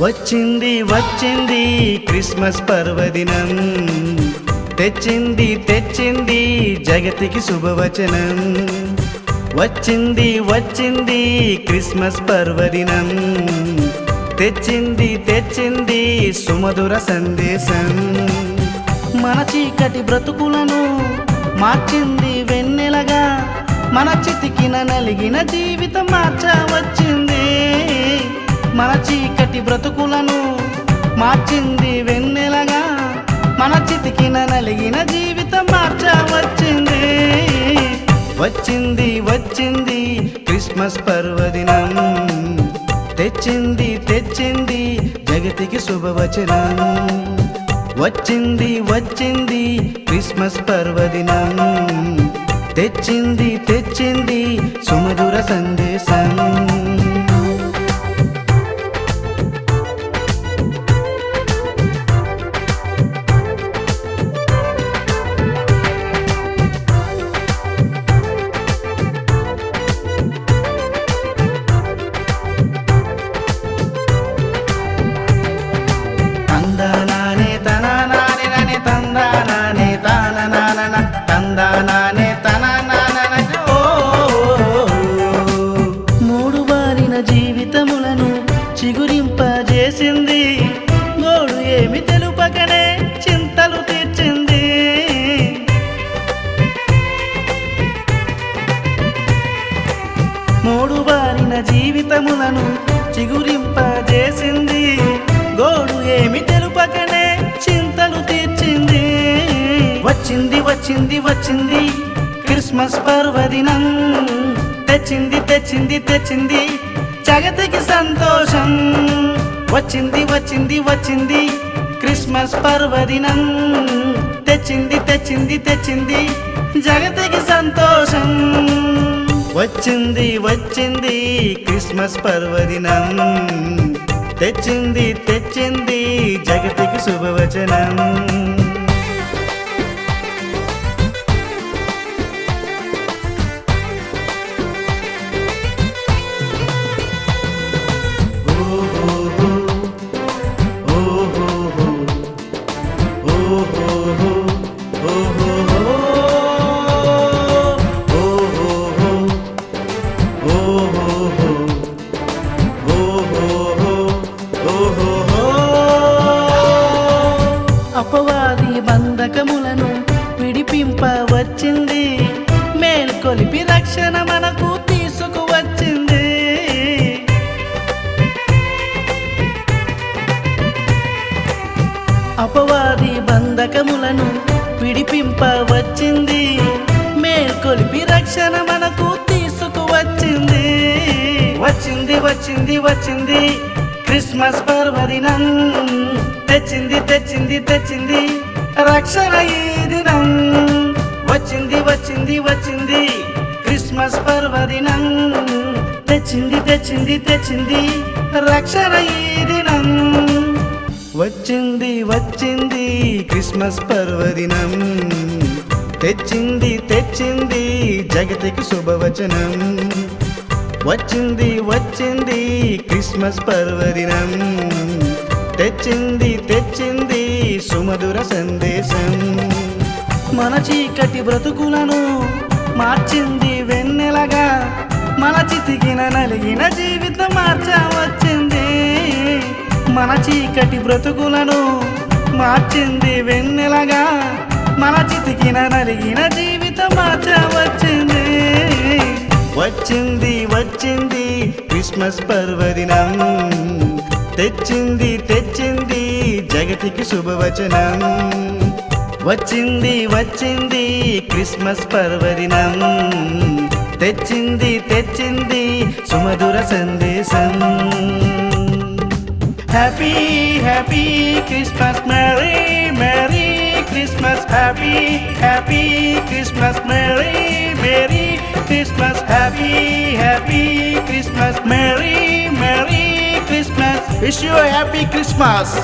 వచ్చింది వచ్చింది క్రిస్మస్ పర్వదినం. తెచ్చింది తెచ్చింది జగతికి శుభవచనం. వచ్చింది వచ్చింది క్రిస్మస్ పర్వదినం. తెచ్చింది తెచ్చింది సుమధుర సందేశం. మన చీకటి బ్రతుకులను మార్చింది వెన్నెలగా. మన చితికిన నలిగిన జీవితం మార్చవచ్చింది. మన చీకటి బ్రతుకులను మార్చింది వెన్నెలగా. మన చితికిన నలిగిన జీవితం మార్చవచ్చింది. వచ్చింది వచ్చింది క్రిస్మస్ పర్వదినం. తెచ్చింది తెచ్చింది జగతికి శుభవచనం. వచ్చింది వచ్చింది క్రిస్మస్ పర్వదినం. తెచ్చింది తెచ్చింది సుమధుర సందేశం. గోడు ఏమి తెలుపకనే చింతలు తీర్చింది. మూడు బారిన జీవితములను చిగురింపజేసింది. గోడు ఏమి తెలుపకనే చింతలు తీర్చింది. వచ్చింది వచ్చింది వచ్చింది క్రిస్మస్ పర్వదినం. తెచ్చింది తెచ్చింది తెచ్చింది జగతికి సంతోషం. వచ్చింది వచ్చింది వచ్చింది. క్రిస్మస్ పర్వదినం. తెచ్చింది తెచ్చింది తెచ్చింది. జగతికి సంతోషం. వచ్చింది వచ్చింది క్రిస్మస్ పర్వదినం. తెచ్చింది తెచ్చింది జగతికి శుభవచనం. అపవాది బంధకములను విడిపింప వచ్చింది మేల్కొలిపి రక్షణ మనకు తీసుకువచ్చింది. అపవాది బంధకములను విడిపింప వచ్చింది మేల్కొలిపి రక్షణ మనకు వచ్చింది వచ్చింది వచ్చింది. క్రిస్మస్ పర్వదినం. తెచ్చింది తెచ్చింది తెచ్చింది. రక్షణ ఈ దినం. వచ్చింది వచ్చింది వచ్చింది. క్రిస్మస్ పర్వదినం. తెచ్చింది తెచ్చింది తెచ్చింది. రక్షణ ఈ దినం. వచ్చింది వచ్చింది క్రిస్మస్ పర్వదినం. తెచ్చింది తెచ్చింది జగతికి శుభవచనం. వచ్చింది వచ్చింది క్రిస్మస్ పర్వదినం. తెచ్చింది తెచ్చింది సుమధుర సందేశం. మన చీకటి బ్రతుకులను మార్చింది వెన్నెలగా. మన చితికిన నలిగిన జీవితం మార్చవచ్చింది మన చీకటి బ్రతుకులను మార్చింది వెన్నెలగా. మన చితికిన నలిగిన జీవితం మార్చవచ్చింది వచ్చింది. వచ్చింది వచ్చింది క్రిస్మస్ పర్వదినం. తెచ్చింది తెచ్చింది జగతికి శుభవచనం. వచ్చింది వచ్చింది క్రిస్మస్ పర్వదినం. తెచ్చింది తెచ్చింది సుమధుర సందేశం. Happy happy Christmas merry merry Christmas. Happy happy Christmas merry Christmas, happy, happy Christmas, Merry, Merry Christmas. Wish you a happy Christmas.